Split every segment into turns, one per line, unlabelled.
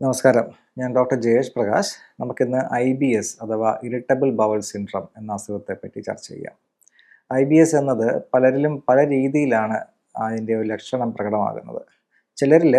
നമസ്കാരം. ഞാൻ ഡോക്ടർ ജയേഷ് പ്രകാശ്. നമുക്കിന്ന് ഐ ബി എസ് അഥവാ ഇറിറ്റബിൾ ബവൽ സിൻഡ്രം എന്ന അസുഖത്തെ പറ്റി ചർച്ച ചെയ്യാം. ഐ ബി എസ് എന്നത് പലരിലും പല രീതിയിലാണ് അതിന്റെ ഒരു ലക്ഷണം പ്രകടമാകുന്നത്. ചിലരിൽ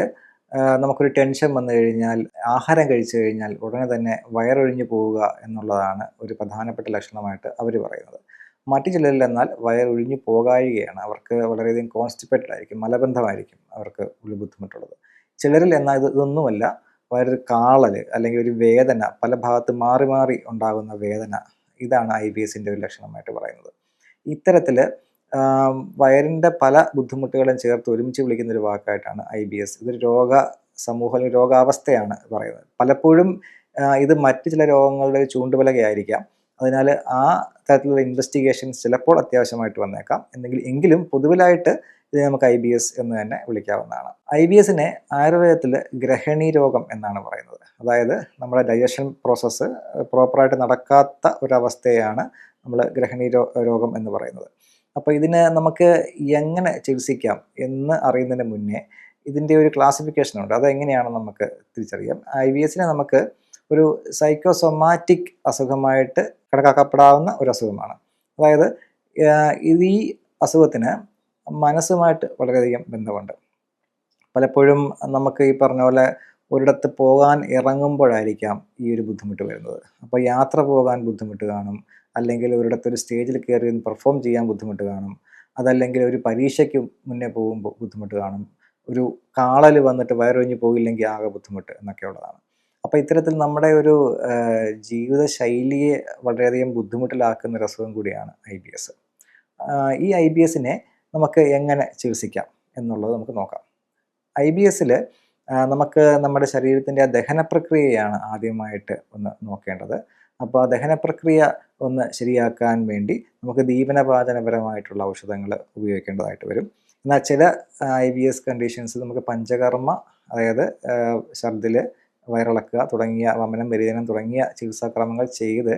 നമുക്കൊരു ടെൻഷൻ വന്നു കഴിഞ്ഞാൽ ആഹാരം കഴിച്ചു കഴിഞ്ഞാൽ ഉടനെ തന്നെ വയറൊഴിഞ്ഞു പോവുക എന്നുള്ളതാണ് ഒരു പ്രധാനപ്പെട്ട ലക്ഷണമായിട്ട് അവർ പറയുന്നത്. മറ്റു ചിലരിൽ എന്നാൽ വയറൊഴിഞ്ഞു പോകാഴികയാണ് അവർക്ക് വളരെയധികം കോൺസ്റ്റിപ്പേറ്റഡ് ആയിരിക്കും മലബന്ധമായിരിക്കും അവർക്ക് ഒരു ബുദ്ധിമുട്ടുള്ളത്. ചിലരിൽ എന്നാൽ ഇത് ഇതൊന്നുമല്ല വയറൊരു കാളൽ അല്ലെങ്കിൽ ഒരു വേദന പല ഭാഗത്ത് മാറി മാറി ഉണ്ടാകുന്ന വേദന ഇതാണ് ഐ ബി എസിന്റെ ഒരു ലക്ഷണമായിട്ട് പറയുന്നത്. ഇത്തരത്തിൽ വയറിന്റെ പല ബുദ്ധിമുട്ടുകളും ചേർത്ത് ഒരുമിച്ച് വിളിക്കുന്ന ഒരു വാക്കായിട്ടാണ് ഐ ബി എസ്. ഇതൊരു രോഗ സമൂഹ രോഗാവസ്ഥയാണ് പറയുന്നത്. പലപ്പോഴും ഇത് മറ്റ് ചില രോഗങ്ങളുടെ ഒരു ചൂണ്ടുപലകയായിരിക്കാം അതിനാൽ ആ തരത്തിലുള്ള ഇൻവെസ്റ്റിഗേഷൻ ചിലപ്പോൾ അത്യാവശ്യമായിട്ട് വന്നേക്കാം. എന്തെങ്കിലും എങ്കിലും പൊതുവിലായിട്ട് ഇത് നമുക്ക് ഐ ബി എസ് എന്ന് തന്നെ വിളിക്കാവുന്നതാണ്. ഐ ബി എസിനെ ആയുർവേദത്തിൽ ഗ്രഹണി രോഗം എന്നാണ് പറയുന്നത്. അതായത് നമ്മുടെ ഡൈജഷൻ പ്രോസസ്സ് പ്രോപ്പറായിട്ട് നടക്കാത്ത ഒരവസ്ഥയാണ് നമ്മൾ ഗ്രഹണി രോഗം എന്ന് പറയുന്നത്. അപ്പോൾ ഇതിന് നമുക്ക് എങ്ങനെ ചികിത്സിക്കാം എന്ന് അറിയുന്നതിന് മുന്നേ ഇതിന്റെ ഒരു ക്ലാസിഫിക്കേഷൻ ഉണ്ട്. അതെങ്ങനെയാണ് നമുക്ക് തിരിച്ചറിയാം. ഐ ബി എസിനെ നമുക്ക് ഒരു സൈക്കോസൊമാറ്റിക് അസുഖമായിട്ട് കണക്കാക്കപ്പെടാവുന്ന ഒരു അസുഖമാണ്. അതായത് ഈ അസുഖത്തിന് മനസ്സുമായിട്ട് വളരെയധികം ബന്ധമുണ്ട്. പലപ്പോഴും നമുക്ക് ഈ പറഞ്ഞ പോലെ ഒരിടത്ത് പോകാൻ ഇറങ്ങുമ്പോഴായിരിക്കാം ഈ ഒരു ബുദ്ധിമുട്ട് വരുന്നത്. അപ്പോൾ യാത്ര പോകാൻ ബുദ്ധിമുട്ട് കാണും. അല്ലെങ്കിൽ ഒരിടത്ത് ഒരു സ്റ്റേജിൽ കയറി പെർഫോം ചെയ്യാൻ ബുദ്ധിമുട്ട് കാണും. അതല്ലെങ്കിൽ ഒരു പരീക്ഷയ്ക്ക് മുന്നേ പോകുമ്പോൾ ബുദ്ധിമുട്ട് കാണും. ഒരു കാളൽ വന്നിട്ട് വയറൊഴിഞ്ഞ് പോയില്ലെങ്കിൽ ആകെ ബുദ്ധിമുട്ട് എന്നൊക്കെ ഉള്ളതാണ്. അപ്പോൾ ഇത്തരത്തിൽ നമ്മുടെ ഒരു ജീവിത ശൈലിയെ വളരെയധികം ബുദ്ധിമുട്ടിലാക്കുന്ന ഒരു അസുഖം കൂടിയാണ് ഐ ബി എസ്. ഈ ഐ ബി എസിനെ നമുക്ക് എങ്ങനെ ചികിത്സിക്കാം എന്നുള്ളത് നമുക്ക് നോക്കാം. ഐ ബി എസിൽ നമുക്ക് നമ്മുടെ ശരീരത്തിന്റെ ആ ദഹന പ്രക്രിയയാണ് ആദ്യമായിട്ട് ഒന്ന് നോക്കേണ്ടത്. അപ്പോൾ ആ ദഹന പ്രക്രിയ ഒന്ന് ശരിയാക്കാൻ വേണ്ടി നമുക്ക് ദീപനപാചനപരമായിട്ടുള്ള ഔഷധങ്ങൾ ഉപയോഗിക്കേണ്ടതായിട്ട് വരും. എന്നാൽ ചില ഐ ബി എസ് കണ്ടീഷൻസ് നമുക്ക് പഞ്ചകർമ്മ അതായത് ഛർദിൽ വയറിളക്കുക തുടങ്ങിയ വമനം വ്യതിയാനം തുടങ്ങിയ ചികിത്സാക്രമങ്ങൾ ചെയ്ത്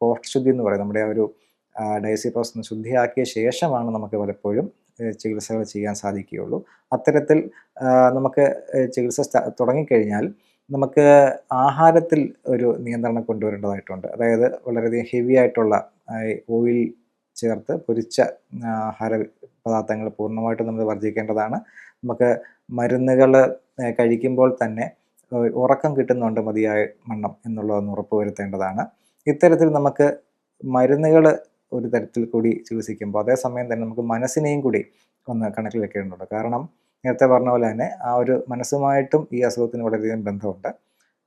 കോഷ്ടശുദ്ധി എന്ന് പറയും. നമ്മുടെ ഒരു ഡയസി പ്രോസസ് ശുദ്ധിയാക്കിയ ശേഷമാണ് നമുക്ക് പലപ്പോഴും ചികിത്സകൾ ചെയ്യാൻ സാധിക്കുകയുള്ളൂ. അത്തരത്തിൽ നമുക്ക് ചികിത്സ തുടങ്ങിക്കഴിഞ്ഞാൽ നമുക്ക് ആഹാരത്തിൽ ഒരു നിയന്ത്രണം കൊണ്ടുവരേണ്ടതായിട്ടുണ്ട്. അതായത് വളരെയധികം ഹെവി ആയിട്ടുള്ള ഓയിൽ ചേർത്ത് പൊരിച്ച ആഹാര പദാർത്ഥങ്ങൾ പൂർണമായിട്ടും നമ്മൾ വർജിക്കേണ്ടതാണ് നമുക്ക് മരുന്നുകൾ കഴിക്കുമ്പോൾ തന്നെ ഉറക്കം കിട്ടുന്നുണ്ട് മതിയായ വണ്ണം എന്നുള്ളതൊന്ന് ഉറപ്പുവരുത്തേണ്ടതാണ്. ഇത്തരത്തിൽ നമുക്ക് മരുന്നുകൾ ഒരു തരത്തിൽ കൂടി ചികിത്സിക്കുമ്പോൾ അതേസമയം തന്നെ നമുക്ക് മനസ്സിനെയും കൂടി ഒന്ന് കണക്കിൽ വെക്കേണ്ടതുണ്ട്. കാരണം നേരത്തെ പറഞ്ഞ പോലെ തന്നെ ആ ഒരു മനസ്സുമായിട്ടും ഈ അസുഖത്തിന് വളരെയധികം ബന്ധമുണ്ട്.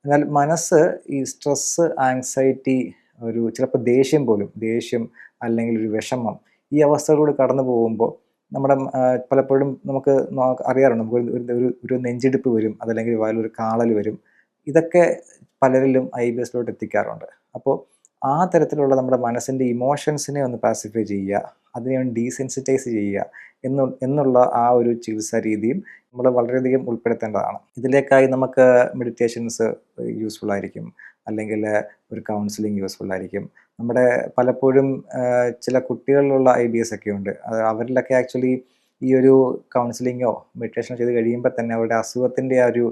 എന്നാൽ മനസ്സ് ഈ സ്ട്രെസ്സ് ആങ്സൈറ്റി ഒരു ചിലപ്പോൾ ദേഷ്യം പോലും ദേഷ്യം അല്ലെങ്കിൽ ഒരു വിഷമം ഈ അവസ്ഥകളിലൂടെ കടന്നു പോകുമ്പോൾ നമ്മുടെ പലപ്പോഴും നമുക്ക് അറിയാറുണ്ട്. നമുക്ക് ഒരു ഒരു നെഞ്ചിടിപ്പ് വരും അതല്ലെങ്കിൽ വായിലൊരു കാളൽ വരും. ഇതൊക്കെ പലരിലും ഐ ബി എസിലോട്ട് എത്തിക്കാറുണ്ട്. അപ്പോൾ ആ തരത്തിലുള്ള നമ്മുടെ മനസ്സിന്റെ ഇമോഷൻസിനെ ഒന്ന് പാസിഫൈ ചെയ്യുക. അതിനെ ഒന്ന് ഡീസെൻസിറ്റൈസ് ചെയ്യുക എന്ന് എന്നുള്ള ആ ഒരു ചികിത്സാ രീതിയും നമ്മൾ വളരെയധികം ഉൾപ്പെടുത്തേണ്ടതാണ്. ഇതിലേക്കായി നമുക്ക് മെഡിറ്റേഷൻസ് യൂസ്ഫുൾ ആയിരിക്കും. അല്ലെങ്കിൽ ഒരു കൗൺസിലിംഗ് യൂസ്ഫുൾ ആയിരിക്കും. നമ്മുടെ പലപ്പോഴും ചില കുട്ടികളിലുള്ള ഐ ബി എസ് ഒക്കെ ഉണ്ട്. അവരിലൊക്കെ ആക്ച്വലി ഈ ഒരു കൗൺസിലിങ്ങോ മെഡിറ്റേഷനോ ചെയ്ത് കഴിയുമ്പോൾ തന്നെ അവരുടെ അസുഖത്തിന്റെ ആ ഒരു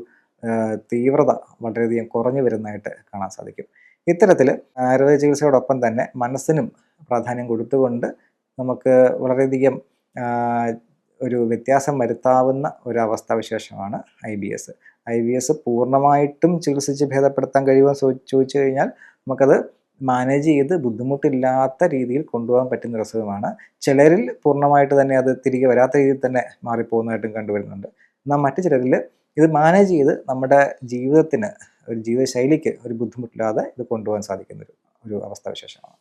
തീവ്രത വളരെയധികം കുറഞ്ഞു വരുന്നതായിട്ട് കാണാൻ സാധിക്കും. ഇത്തരത്തിൽ ആയുർവേദ ചികിത്സയോടൊപ്പം തന്നെ മനസ്സിനും പ്രാധാന്യം കൊടുത്തുകൊണ്ട് നമുക്ക് വളരെയധികം ഒരു വ്യത്യാസം വരുത്താവുന്ന അവസ്ഥാവിശേഷമാണ് I B S. I B S പൂർണമായിട്ടും ചികിത്സിച്ച് ഭേദപ്പെടുത്താൻ കഴിയുമെന്ന് ചോദിച്ചു കഴിഞ്ഞാൽ നമുക്കത് മാനേജ് ചെയ്ത് ബുദ്ധിമുട്ടില്ലാത്ത രീതിയിൽ കൊണ്ടുപോകാൻ പറ്റുന്ന അസുഖമാണ്. ചിലരിൽ പൂർണമായിട്ട് തന്നെ അത് തിരികെ വരാത്ത രീതിയിൽ തന്നെ മാറിപ്പോകുന്നതായിട്ടും കണ്ടുവരുന്നുണ്ട്. എന്നാൽ മറ്റു ചിലരിൽ ഇത് മാനേജ് ചെയ്ത് നമ്മുടെ ജീവിതത്തിന് ഒരു ജീവിതശൈലിക്ക് ഒരു ബുദ്ധിമുട്ടില്ലാതെ ഇത് കൊണ്ടുപോകാൻ സാധിക്കുന്ന ഒരു ഒരു അവസ്ഥാവിശേഷമാണ്.